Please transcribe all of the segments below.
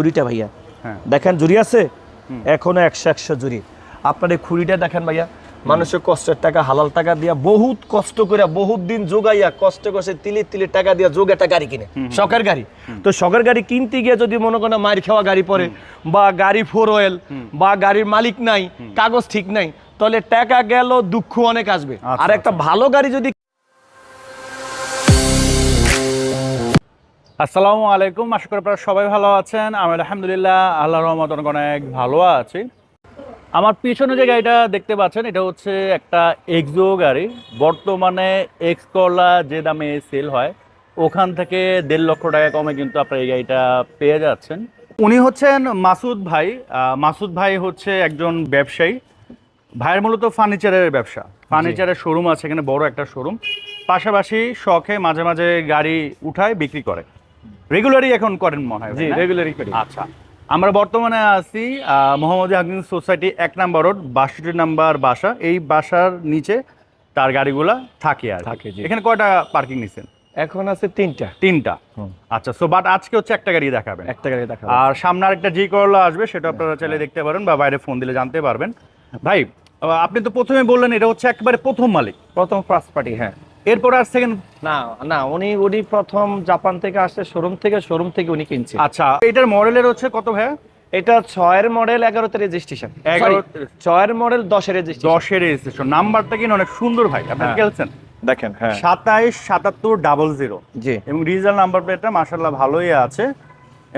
জুড়িটা ভাইয়া। হ্যাঁ। দেখেন জুড়ি আছে? এখনও একশো একশো জুড়ি আপনার এই খুঁড়িটা দেখেন ভাইয়া মানুষের কষ্টের টাকা হালাল টাকা দিয়া বহুত কষ্ট করে বহুত দিন যোগাইয়া কষ্ট কষ্টে তিলি তিলি টাকা দিয়া যোগ একটা গাড়ি কিনে। শখের গাড়ি। তো শখের গাড়ি কিনতে গিয়ে যদি মনে করেন মার খাওয়া গাড়ি পরে বা গাড়ি ফোর ওয়েল বা গাড়ির মালিক নাই কাগজ ঠিক নাই তাহলে টাকা গেল দুঃখ অনেক আসবে। আচ্ছা, আর একটা ভালো গাড়ি যদি আসসালামু আলাইকুম। আশা করি আপনারা সবাই ভালো আছেন। আমি আলহামদুলিল্লাহ আল্লাহ রহমত অনেক ভালো আছি। আমার পিছনে যে গাড়িটা দেখতে পাচ্ছেন এটা হচ্ছে একটা এক্সো গাড়ি। বর্তমানে এক্স করলা যে দামে সেল হয় ওখান থেকে দেড় লক্ষ টাকা কমে কিন্তু আপনারা এই গাড়িটা পেয়ে যাচ্ছেন। উনি হচ্ছেন মাসুদ ভাই। মাসুদ ভাই হচ্ছে একজন ব্যবসায়ী। ভাইয়ের মূলত ফার্নিচারের ব্যবসা। ফার্নিচারের শোরুম আছে এখানে বড় একটা শোরুম পাশাপাশি শখে মাঝে মাঝে গাড়ি উঠায় বিক্রি করে। রেগুলারই এখন করেন মনে হয় জি রেগুলারই করি। আচ্ছা আমরা বর্তমানে আছি মোহাম্মদ হাকিম সোসাইটি এক নাম্বার রোড বাষট্টি নাম্বার বাসা। এই বাসার নিচে তার গাড়িগুলা থাকে আর থাকে, এখানে কয়টা পার্কিং নিছেন? এখন আছে তিনটা। তিনটা। আচ্ছা সো বাট আজকে হচ্ছে একটা গাড়ি দেখাবেন। একটা গাড়ি দেখা আর সামনে আরেকটা জি করলা আসবে সেটা আপনারা চাইলে দেখতে পারেন বা বাইরে ফোন দিলে জানতে পারবেন। ভাই আপনি তো প্রথমে বললেন এটা হচ্ছে একেবারে প্রথম মালিক। প্রথম ফার্স্ট পার্টি হ্যাঁ। এরপর আর সেকেন্ড না না উনি উনি প্রথম জাপান থেকে আসছে শোরুম থেকে শোরুম থেকে উনি কিনছে। আচ্ছা এটার মডেলের হচ্ছে কত ভাইয়া? এটা ছয়ের মডেল এগারোতে রেজিস্ট্রেশন 11 ছয়ের মডেল দশের রেজিস্ট্রেশন দশের রেজিস্ট্রেশন নাম্বারটা কিন্তু অনেক সুন্দর ভাই আপনি হ্যাঁ। খেলছেন? দেখেন হ্যাঁ। সাতাইশ সাতাত্তর ডাবল জিরো জি। এবং রিজাল নাম্বার প্লেটটা মাসাল্লাহ ভালোই আছে।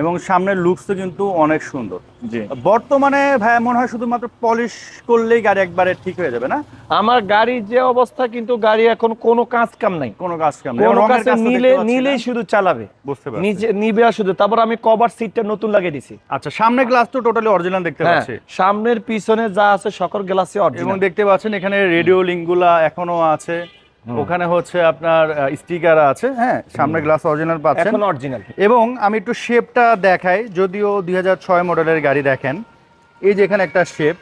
এবং সামনের লুকসও কিন্তু অনেক সুন্দর। জি। বর্তমানে ভাই মনে হয় শুধুমাত্র পলিশ করলেই গাড়ি একবারে ঠিক হয়ে যাবে না? আমার গাড়ির যে অবস্থা কিন্তু গাড়ি এখন কোনো কাজ কাম নাই। কোনো কাজ কাম নাই। কোনো কাছে নিলে নিলেই শুধু চালাবে। বুঝতে পারছি। নিজে নিবে আর শুধু তারপর আমি কভার সিটটা নতুন লাগিয়ে দিছি। আচ্ছা সামনে গ্লাস তো টোটালি অরিজিনাল দেখতে হ্যাঁ পাচ্ছি। সামনের পিছনে যা আছে সকল গ্লাসে এবং দেখতে পাচ্ছেন এখানে রেডিও লিঙ্কগুলা এখনও আছে। ওখানে হচ্ছে আপনার স্টিকার আছে হ্যাঁ সামনে গ্লাস অরিজিনাল পাচ্ছেন। এখন অরিজিনাল এবং আমি একটু শেপটা দেখাই যদিও দুই হাজার ছয় মডেলের গাড়ি দেখেন। এই যে এখানে একটা শেপ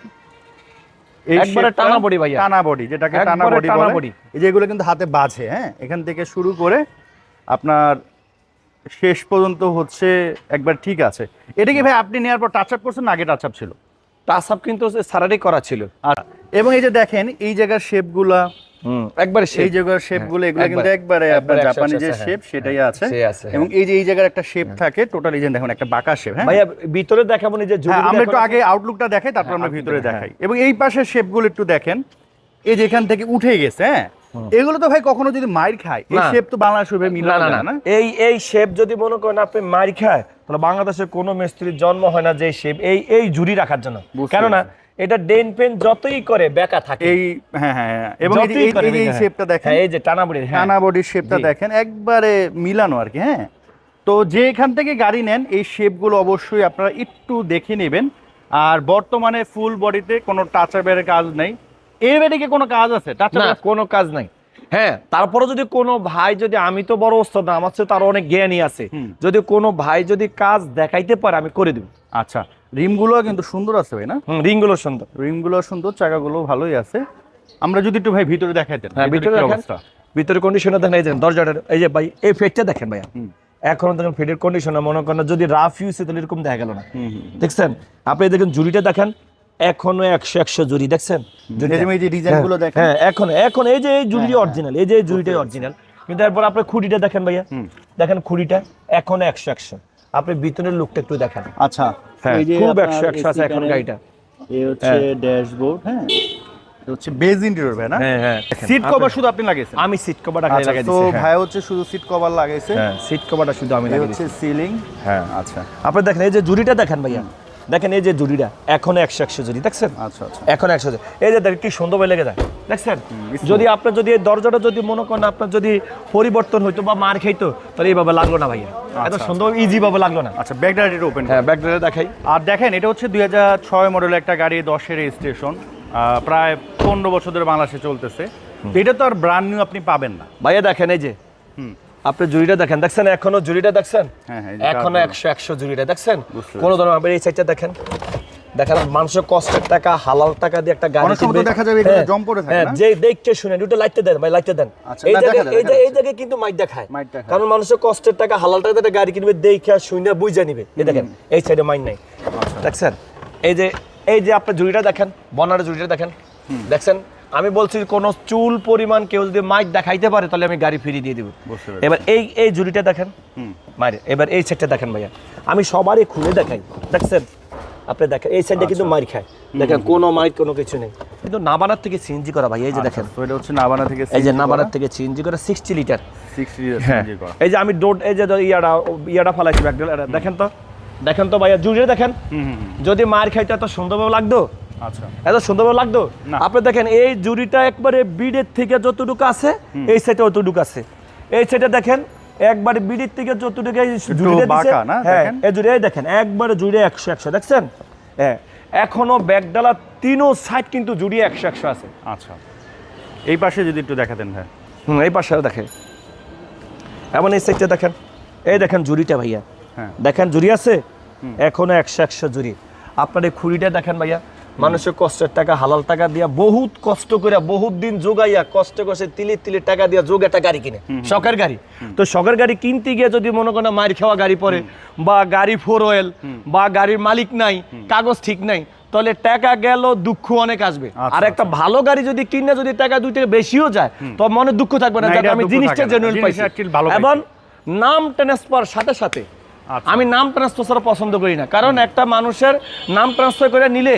একবারে টানা body ভাইয়া। টানা বডি যেটাকে টানা বডি বলে। এই যেগুলো কিন্তু হাতে বাজে হ্যাঁ এখান থেকে শুরু করে আপনার শেষ পর্যন্ত হচ্ছে একবার ঠিক আছে। এটা কি ভাই আপনি নেওয়ার পর টাচ আপ করছেন আগে টাচ আপ ছিল? টাচ আপ কিন্তু সারারই করা ছিল। আচ্ছা এবং এই যে দেখেন এই জায়গার শেপগুলা হুম একবারে সেই জায়গার শেপগুলো এগুলো কিন্তু একবারে আপনার জাপানি যে শেপ হ্যাঁ। সেটাই আছে। এবং এই যে এই জায়গার একটা শেপ থাকে টোটালি যে দেখুন একটা বাঁকা শেপ হ্যাঁ। ভাইয়া ভিতরে দেখাবো যে হ্যাঁ আমরা একটু আগে আউটলুকটা দেখাই তারপর আমরা ভিতরে দেখাই। এবং এই পাশের শেপগুলো একটু দেখেন এই যে এখান থেকে উঠে গেছে হ্যাঁ। এগুলো তো ভাই কখনো যদি মাইর খায় এই শেপ তো বাংলাদেশ ভাবে না মিলানো না। না? এই এই শেপ যদি মনে করেন আপনি মারি খায় তাহলে বাংলাদেশে কোনো মিস্ত্রির জন্ম হয় না যে শেপ এই এই জুড়ি রাখার জন্য। কেননা এটা ডেন পেন যতই করে বেকা থাকে। এই হ্যাঁ হ্যাঁ হ্যাঁ। এবং এই এই- শেপটা দেখেন হ্যাঁ, এই যে টানা বুড়ি হ্যাঁ। টানা বডির শেপটা দেখেন একবারে মিলানো আর কি হ্যাঁ। তো যে এখান থেকে গাড়ি নেন এই শেপগুলো অবশ্যই আপনারা একটু দেখে নেবেন। আর বর্তমানে ফুল বডিতে কোনো টাচ আপের কাজ নেই। এর বেদিকে কোনো কাজ আছে? না। কোনো কাজ নাই। হ্যাঁ তারপরে যদি কোনো ভাই যদি আমি তো বড় ওস্তাদ না আমার তার অনেক জ্ঞানী আছে। যদি কোনো ভাই যদি কাজ দেখাইতে পারে আমি করে দেবো। আচ্ছা রিমগুলো কিন্তু সুন্দর আছে ভাই না? হুম রিংগুলো সুন্দর। রিমগুলো সুন্দর চাকাগুলো ভালোই আছে। আমরা যদি একটু ভাই ভিতরে দেখাইতেন হ্যাঁ ভিতরে অবস্থা? ভিতরে কন্ডিশনে দেখেন এই যে দরজাটার এই যে ভাই এই ফেটটা দেখেন ভাইয়া। এখন দেখেন ফেটের কন্ডিশনে মনে করেন যদি রাফ ইউজ তাহলে এরকম দেখা গেল না। দেখছেন? আপনি দেখেন জুড়িটা দেখেন এখনও একশো একশো জুড়ি দেখছেন? হ্যাঁ, দেখেন। হ্যাঁ এখন এখন এই যে এই জুড়ি হ্যাঁ, অরিজিনাল এই যে এই জুড়িটাই অরিজিনাল কিন্তু এরপর আপনি খুঁটিটা দেখেন ভাইয়া। দেখেন খুঁটিটা এখনও একশো একশো। আপনি ভিতরের লুকটা একটু দেখেন। আচ্ছা। হ্যাঁ খুব একশো একশো আছে এখন গাড়িটা এই হচ্ছে ড্যাশবোর্ড হ্যাঁ। হচ্ছে বেজ ইন্টেরিয়র ভাই না? হ্যাঁ হ্যাঁ। সিট কভার শুধু আপনি লাগিয়েছেন আমি সিট কভারটা খালি আচ্ছা তো ভাই হচ্ছে শুধু সিট কভার লাগাইছে? হ্যাঁ সিট কভারটা শুধু আমি হচ্ছে সিলিং হ্যাঁ। আচ্ছা। আপনি দেখেন এই যে জুড়িটা দেখেন ভাইয়া। দেখেন এই যে জুড়িটা এখন একশো একশো জুড়ি দেখছেন? আচ্ছা আচ্ছা। এখন একশো এই যে দেখেন কি সুন্দর ভাবে লেগে যায় দেখছেন। যদি আপনার যদি এই দরজাটা যদি মনে করেন আপনার যদি পরিবর্তন হইতো বা মার খাইতো তাহলে এইভাবে লাগল না ভাইয়া। এত আচ্ছা, সুন্দর ইজি ভাবে লাগল না। আচ্ছা ব্যাক ডায়ারিটা ওপেন হ্যাঁ ব্যাকড্রাইভে দেখাই। আর দেখেন এটা হচ্ছে দুই হাজার ছয় মডেলের একটা গাড়ি দশের রেজিস্ট্রেশন প্রায় পনেরো বছর ধরে বাংলাদেশে চলতেছে। এটা তো আর ব্র্যান্ড নিউ আপনি পাবেন না। ভাইয়া দেখেন এই যে। হুম। আপনি জুড়িটা দেখেন দেখছেন? এখনও জুড়িটা দেখছেন? হ্যাঁ হ্যাঁ এখনও একশো একশো জুড়িটা দেখছেন? কোনো ধরনের আপনি এই সাইডটা দেখেন। দেখেন মানুষের কষ্টের টাকা হালাল টাকা দিয়ে একটা গাড়ি কিনবে। দেখা যাবে হ্যাঁ, জম পড়ে থাকে হ্যাঁ, না? যে দেখতে শুনে দুটো দেন ভাই দেন। আচ্ছা, এই জায়গায় এই জায়গায়- এই জায়গায় কিন্তু মাইক দেখায়। কারণ মানুষের কষ্টের টাকা হালাল টাকা দিয়ে গাড়ি কিনবে দেখে শুনে বুঝে নিবে। এই দেখেন এই সাইডে মাইন নাই। আচ্ছা। দেখছেন? এই যে এই যে আপনার জুড়িটা দেখেন বনার জুড়িটা দেখেন। দেখছেন? আমি বলছি কোন চুল পরিমাণ কেউ যদি মাইক দেখাইতে পারে তাহলে আমি গাড়ি ফিরিয়ে দিয়ে দিব। এবার এই এই জুড়িটা দেখেন। হুম। মারে এবার এই সাইডটা দেখেন ভাইয়া। আমি সবারই খুলে দেখাই। দেখছেন? আপনি দেখেন এই সাইডটা কিন্তু আচ্ছা। মার খায়। দেখেন কোনো মাইক কোনো কিছু নেই। কিন্তু নাবানার থেকে সিএনজি করা ভাই এই যে দেখেন। তো এটা হচ্ছে নাবানা থেকে এই যে নাবানার থেকে সিএনজি করা সিক্সটি লিটার 60 হ্যাঁ। সিএনজি করা। এই যে আমি ডোট এই যে ইয়াটা ইয়াটা ফালাইছি ব্যাকডেল দেখেন তো। দেখেন তো ভাইয়া জুড়ে দেখেন। হুম হুম, হুম। যদি মার খাইতে এত সুন্দরভাবে লাগতো। আচ্ছা এত সুন্দরভাবে লাগতো? আপনি দেখেন এই জুড়িটা একবারে বিডের থেকে যতটুকু আছে এই সাইডে অতটুকু আছে। এই সাইডে দেখেন একবারে বিডির থেকে যতটুকু না, হ্যাঁ এই জুড়ে দেখেন একবারে জুড়ে একশো একশো দেখছেন? হ্যাঁ এখনও ব্যাগডালা তিনও সাইড কিন্তু জুড়িয়ে একশো একশো আছে। আচ্ছা। এই পাশে যদি একটু দেখাতেন ভাই। হুম এই পাশে দেখেন। এমন এই সাইডটা দেখেন এই দেখেন জুড়িটা ভাইয়া। হ্যাঁ। দেখেন জুড়ি আছে? এখনও একশো একশো জুড়ি। আপনার এই খুঁড়িটা দেখেন ভাইয়া মানুষের কষ্টের টাকা হালাল টাকা দিয়া বহুত কষ্ট করে বহুত দিন যোগাইয়া কষ্ট করে তিলি তিলি টাকা দিয়া যোগ একটা গাড়ি কিনে। শখের গাড়ি। তো শখের গাড়ি কিনতে গিয়ে যদি মনে করেন মার খাওয়া গাড়ি পরে বা গাড়ি ফোর ওয়েল বা গাড়ির মালিক নাই কাগজ ঠিক নাই তাহলে টাকা গেল দুঃখ অনেক আসবে। আচ্ছা, আর একটা ভালো গাড়ি যদি কিনে যদি টাকা দুই থেকে বেশিও যায় তো মনে দুঃখ থাকবে না আমি জিনিসটা। জেনুইন পাইছি। এবং নাম ট্রান্সফার সাথে সাথে। আচ্ছা। আমি নাম ট্রান্সফার পছন্দ করি না। কারণ একটা মানুষের নাম ট্রান্সফার করে নিলে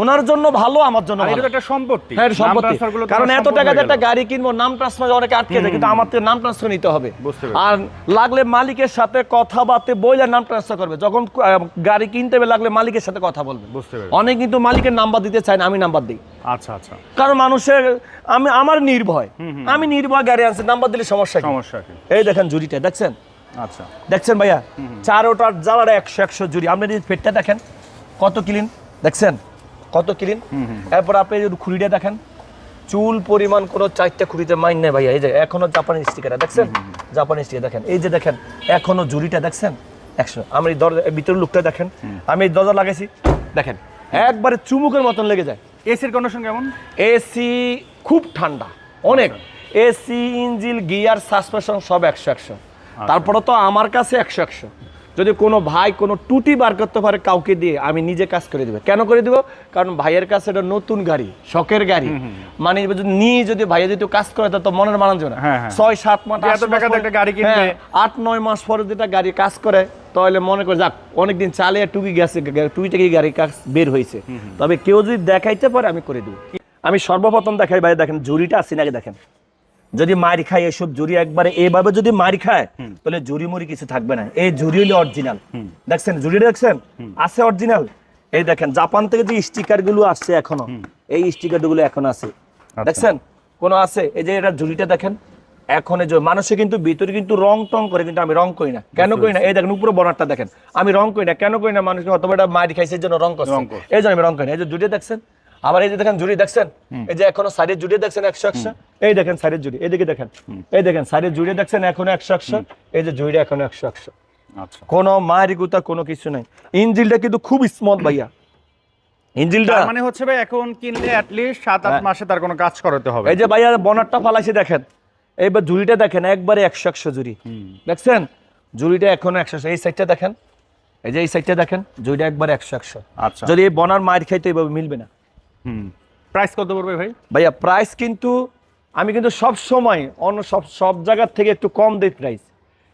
ওনার জন্য ভালো আমার জন্য ভালো। একটা সম্পত্তি। হ্যাঁ সম্পত্তি। কারণ এত সম্পদ টাকা দিয়ে একটা গাড়ি কিনবো নাম ট্রান্সফার অনেকে আটকে যায় কিন্তু আমার থেকে নাম ট্রান্সফার নিতে হবে। আর লাগলে মালিকের সাথে কথাবার্তা বইলে নাম ট্রান্সফার করবে। যখন গাড়ি কিনতে হবে লাগলে মালিকের সাথে কথা বলবে। অনেক কিন্তু মালিকের নাম্বার দিতে চায় না আমি নাম্বার দিই। আচ্ছা আচ্ছা। কারণ মানুষের আমি আমার নির্ভয়। আমি নির্ভয় গাড়ি আনছি নাম্বার দিলে সমস্যা কি? সমস্যা কি? এই দেখেন জুড়িটা দেখছেন? আচ্ছা। দেখছেন ভাইয়া? চার ওটার জ্বালার একশো একশো জুড়ি। আপনি যদি ফেটটা দেখেন কত ক্লিন দেখছেন? কত ক্লিন? এরপর আপনি যদি খুঁড়িটা দেখেন চুল পরিমাণ কোনো চারটা খুঁড়িতে মাইন নেই ভাইয়া। এই যে এখনও জাপানি স্টিকার দেখছেন? জাপানি স্টিকার দেখেন। এই যে দেখেন এখনও জুড়িটা দেখছেন? একশো। আমি এই দরজা ভিতরের লুকটা দেখেন। আমি এই দরজা লাগাইছি। দেখেন একবারে চুমুকের মতন লেগে যায়। এসির কন্ডিশন কেমন? এসি খুব ঠান্ডা। অনেক। এসি ইঞ্জিল গিয়ার সাসপেনশন সব একশো একশো। তারপরে তো আমার কাছে একশো একশো। যদি কোনো ভাই কোনো টুটি বার করতে পারে কাউকে দিয়ে আমি নিজে কাজ করে দেবো। কেন করে দিব? কারণ ভাইয়ের কাছে এটা নতুন গাড়ি শখের গাড়ি। মানে যদি নিয়ে যদি ভাইয়া যদি কাজ করে তো মনের মানান না হ্যাঁ, হ্যাঁ। ছয় সাত মাস আট। হ্যাঁ, আট নয় মাস পরে যেটা গাড়ি কাজ করে তাহলে মনে করে যাক অনেকদিন চালে টুকি গেছে টুকি থেকে গাড়ি কাজ বের হয়েছে। তবে কেউ যদি দেখাইতে পারে আমি করে দেবো। আমি সর্বপ্রথম দেখাই ভাই দেখেন জুড়িটা আছে নাকি দেখেন? যদি মার খায় এসব জুড়ি একবারে এইভাবে যদি মার খায় তাহলে জুড়ি মুড়ি কিছু থাকবে না। এই জুড়ি হলো অরিজিনাল দেখছেন? জুড়ি দেখছেন? আছে অরিজিনাল এই দেখেন জাপান থেকে যে স্টিকারগুলো আসছে এখনও এই স্টিকারগুলো এখন আছে। দেখছেন? কোন আছে? এই যে এটা জুড়িটা দেখেন এখন এই যে মানুষে কিন্তু ভিতরে কিন্তু রং টং করে কিন্তু আমি রং করি না। কেন করি না? এই দেখেন উপরে বনারটা দেখেন। আমি রং করি না। কেন করি না? মানুষকে অথবা এটা মারি খাইছে জন্য রং করছে। এই জন্য আমি রং করি না। এই যে জুড়ি দেখছেন? আবার এই যে দেখেন জুড়ি দেখছেন? এই যে এখনও সাইডের জুড়ি দেখছেন একশো একশো? এই দেখেন সাইডের জুড়ি এইদিকে দেখেন। এই দেখেন সাইডের জুড়ি দেখছেন এখনও একশো একশো? এই যে জুড়ি এখনও একশো একশো। আচ্ছা। কোনো মারি কোনো কিছু নাই। ইঞ্জিলটা কিন্তু খুব স্মুথ ভাইয়া। ইঞ্জিলটা মানে হচ্ছে ভাই এখন কিনলে অ্যাট লিস্ট সাত আট হ্যাঁ। মাসে তার কোনো কাজ করাতে হবে। এই যে ভাইয়া বনারটা ফালাইছে দেখেন। এইবার জুড়িটা দেখেন একবারে একশো একশো জুড়ি। দেখছেন? জুড়িটা এখনও একশো একশো। এই সাইডটা দেখেন। এই যে এই সাইডটা দেখেন জুড়িটা একবারে একশো একশো। আচ্ছা। যদি এই বনার মার খাইতে এইভাবে মিলবে না। হুম। প্রাইস কত পড়বে ভাই? ভাইয়া প্রাইস কিন্তু আমি কিন্তু সব সময় অন্য সব সব জায়গার থেকে একটু কম দিই প্রাইস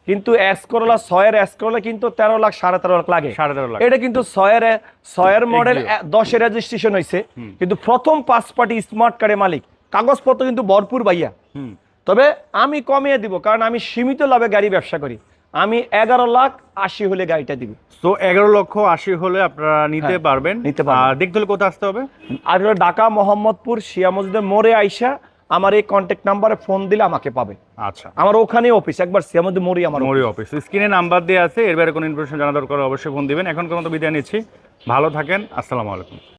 কিন্তু এস করলা ছয়ের এস করলা কিন্তু তেরো লাখ সাড়ে তেরো লাখ লাগে। সাড়ে তেরো লাখ। এটা কিন্তু ছয়ের ছয়ের মডেল. দশের রেজিস্ট্রেশন হয়েছে কিন্তু প্রথম পাঁচ পার্টি স্মার্ট কার্ডের মালিক। কাগজপত্র কিন্তু ভরপুর ভাইয়া। হুম। তবে আমি কমিয়ে দিব কারণ আমি সীমিত লাভে গাড়ি ব্যবসা করি। আমি এগারো লাখ আশি হলে গাড়িটা দিব। তো এগারো লক্ষ আশি হলে আপনারা নিতে হ্যাঁ, পারবেন। নিতে পারবেন। দেখতে হলে কোথায় আসতে হবে? আর ঢাকা মোহাম্মদপুর শিয়া মসজিদের মোড়ে আইসা আমার এই কন্ট্যাক্ট নাম্বারে ফোন দিলে আমাকে পাবে। আচ্ছা। আমার ওখানেই অফিস একবার শিয়া মসজিদ মোড়ই আমার মরি অফিস স্ক্রিনে নাম্বার দিয়ে আছে এর বাইরে কোনো ইনফরমেশন জানা দরকার অবশ্যই ফোন দিবেন। এখন কোনো বিদায় নিচ্ছি। ভালো থাকেন আসসালামু আলাইকুম।